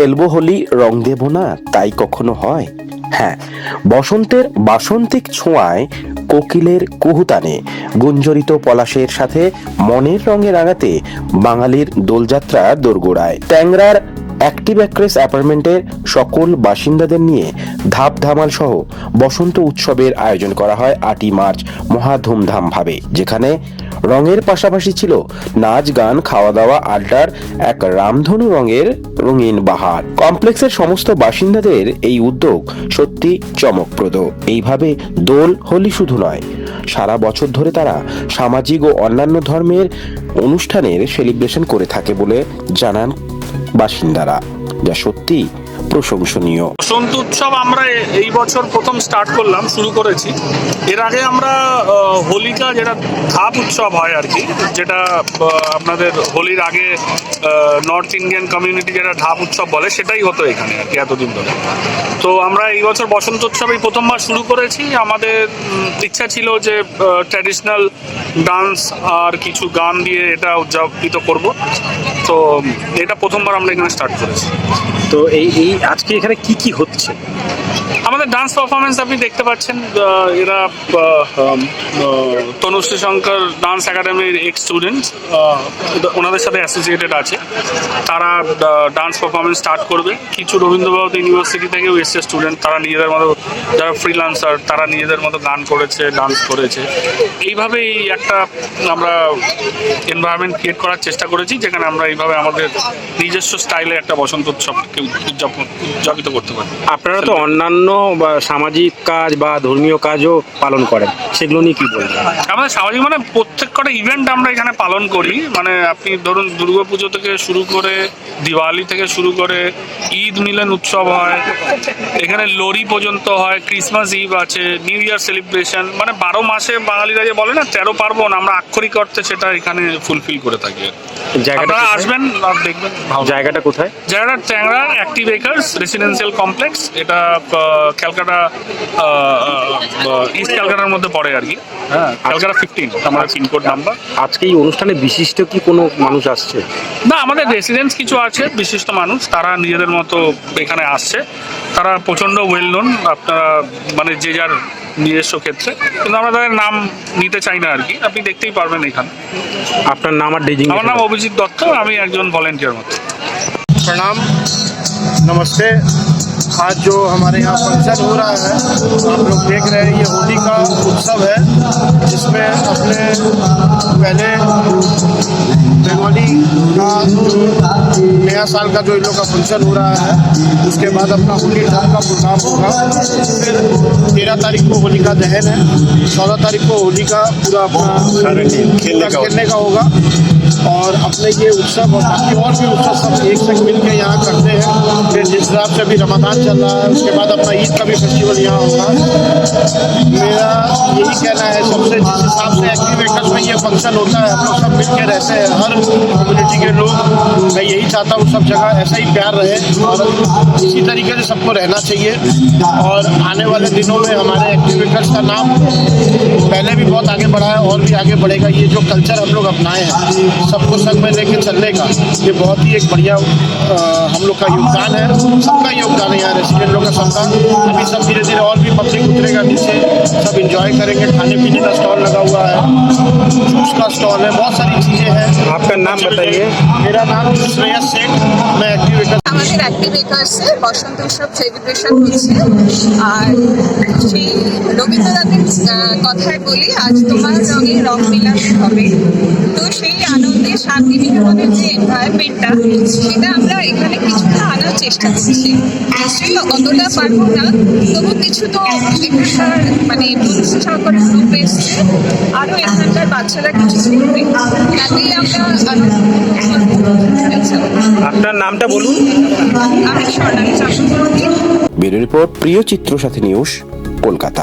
খেলব হলি রং দেব না, তাই কখনো হয়? হ্যাঁ বসন্তের বাসন্তিক ছোঁয়ায় কোকিলের কুহুতানে, গুঞ্জরিত পলাশের সাথে মনের রঙে রাঙাতে বাঙালির দোলযাত্রা দোরগোড়ায়। ট্যাংরার অ্যাক্টিভ অ্যাক্রেস অ্যাপার্টমেন্টের সকল বাসিন্দাদের নিয়ে ধাপ ধামাল সহ বসন্ত উৎসবের আয়োজন করা হয় আটই মার্চ মহা ধুমধাম ভাবে, যেখানে রঙের পাশাপাশি ছিল নাচ, গান খাওয়া দাওয়া আড্ডার এক রামধনু রঙের রঙিন বাহার। কমপ্লেক্সের সমস্ত বাসিন্দাদের এই উদ্যোগ সত্যি চমকপ্রদ। এইভাবে দোল, হোলি শুধু নয়, সারা বছর ধরে তারা সামাজিক ও অন্যান্য ধর্মের অনুষ্ঠানের সেলিব্রেশন করে থাকে বলে জানান বাসিন্দারা যা সত্যি প্রশংসনীয়। বসন্ত উৎসব আমরা এই বছর প্রথম স্টার্ট করলাম, শুরু করেছি। এর আগে আমরা হোলিকা যেটা ধাপ উৎসব হয় আর কি, যেটা আপনাদের হোলির আগে নর্থ ইন্ডিয়ান কমিউনিটি যেটা ধাপ উৎসব বলে, সেটাই হতো এখানে আর কি এতদিন ধরে। তো আমরা এই বছর বসন্ত উৎসব এই প্রথমবার শুরু করেছি। আমাদের ইচ্ছা ছিল যে ট্র্যাডিশনাল ডান্স আর কিছু গান দিয়ে এটা উদযাপিত করব। তো এটা প্রথমবার আমরা এখানে স্টার্ট করেছি। তো এই এই আজকে এখানে কি কি হচ্ছে? আমাদের ডান্স পারফরমেন্স আপনি দেখতে পাচ্ছেন এরা তনুশ্রী শঙ্কর ডান্স একাডেমির এক্স স্টুডেন্ট ওনাদের সাথে অ্যাসোসিয়েটেড আছে। তারা ডান্স পারফরমেন্স স্টার্ট করবে। কিছু রবীন্দ্রভারতী ইউনিভার্সিটি থেকেও এসছে স্টুডেন্ট তারা নিজেদের মতো, যারা ফ্রিলান্সার তারা নিজেদের মতো গান করেছে ডান্স করেছে। এইভাবেই একটা আমরা এনভায়রনমেন্ট ক্রিয়েট করার চেষ্টা করেছি, যেখানে আমরা এইভাবে আমাদের নিজস্ব স্টাইলে একটা বসন্ত উৎসবকে উদযাপন, উদযাপিত করতে পারি। আপনারা তো অন্যান্য সামাজিক কাজ বা ধর্মীয় কাজও পালন করেন। সেগুলো নিয়ে কি বলবেন? আমাদের সামাজিক মানে প্রত্যেক কটা ইভেন্ট আমরা এখানে পালন করি। মানে আপনি ধরুন দুর্গাপুজো থেকে শুরু করে দিওয়ালি থেকে শুরু করে ঈদ মিলন উৎসব হয়। এখানে লোরি পর্যন্ত হয় ক্রিসমাস ইভ আছে নিউ ইয়ার সেলিব্রেশন মানে বারো মাসে বাঙালিরা যে বলে না তেরো পার্বণ আমরা আক্ষরিক অর্থে সেটা এখানে ফুলফিল করে থাকি। জায়গাটা আপনারা আসবেন আর দেখবেন জায়গাটা কোথায়? জায়গাটা ট্যাংরা অ্যাক্টিভ একার্স রেসিডেন্সিয়াল কমপ্লেক্স এটা ক্যালকাটা ইস্ট ক্যালকাটার মধ্যে পড়ে আর কি। হ্যাঁ ক্যালকাটা ফিফটিন আমার পিনকোড নাম্বার আজকে এই অনুষ্ঠানে বিশিষ্ট কি কোনো মানুষ আসছে? না আমাদের রেসিডেন্টস কিছু আছে বিশিষ্ট মানুষ তারা নিজেদের মতো এখানে আসছে। তারা প্রচণ্ড ওয়েল নোন আপনারা মানে যে যার নিজস্ব ক্ষেত্রে। কিন্তু আমরা তাদের নাম নিতে চাই না আর কি আপনি দেখতেই পারবেন এখানে। আপনার নাম আর ডেজিং আমার নাম অভিজিৎ দত্ত আমি একজন ভলেন্টিয়ার মতো। প্রণাম নমস্তে। आज जो हमारे यहाँ फ़ंक्शन हो रहा है आप लोग देख रहे हैं ये होली का उत्सव है। जिसमें अपने पहले बंगाली का नया साल का जो इन लोग का फ़ंक्शन हो रहा है उसके बाद अपना होली ढंग का प्रोग्राम होगा। फिर तेरह तारीख को होली का दहन है चौदह तारीख को होली का पूरा अपना खेलने का होगा। और अपने ये उत्सव और बाकी और भी उत्सव सब एक संग मिल के यहाँ करते हैं। फिर जिस हिसाब से अभी रमदान चल रहा है, उसके बाद अपना ईद का भी फेस्टिवल यहाँ होगा। मेरा यही कहना है सबसे, जिस हिसाब से एक्टिव में ये फ़ंक्शन होता है, हम सब मिल के रहते हैं। हर कम्युनिटी के लोग, मैं यही चाहता हूँ सब जगह ऐसा ही प्यार रहे और इसी तरीके से सबको रहना चाहिए। और आने वाले दिनों में हमारे एक्टिव एकर्स का नाम पहले भी बहुत आगे बढ़ा है, और भी आगे बढ़ेगा। ये जो कल्चर हम लोग अपनाए हैं सबको संग में लेके चलने का। ये बहुत ही एक बढ़िया हम लोग का योगदान है। सबका योगदान है यहाँ रेस्टोरेंट लोग का सबका। अभी सब धीरे धीरे और भी पब्लिक उतरेगा नीचे सब इंजॉय करेंगे। खाने पीने का स्टॉल लगा हुआ है। जूस का स्टॉल है। बहुत सारी चीज़ें हैं। आपका नाम बताइए। मेरा नाम श्रेयस सेठ। मैं एक्टिव एकर्स আমাদের অ্যাক্টিভ একার্সে বসন্ত উৎসব সেলিব্রেশন হচ্ছে। আর সেই রবীন্দ্রনাথের কথায় বলি, আজ তোমার রঙে রং মিলাস হবে। তো সেই আনন্দে শান্তি নিকেতনের যে এনভায়রনমেন্টটা সেটা আমরা এখানে চেষ্টা করছি। নিশ্চয়ই অতটা পারব না। তবু কিছু তো এখানকার মানে মনুষ্য গ্রুপ এসছে। আরও এখানকার বাচ্চারা কিছু শিখবে তাতেই আমরা আপনার নামটা বলুন। আমি স্বর্ণালী চক্রবর্তী ব্যুরো রিপোর্ট প্রিয় চিত্র সাথে নিউজ কলকাতা।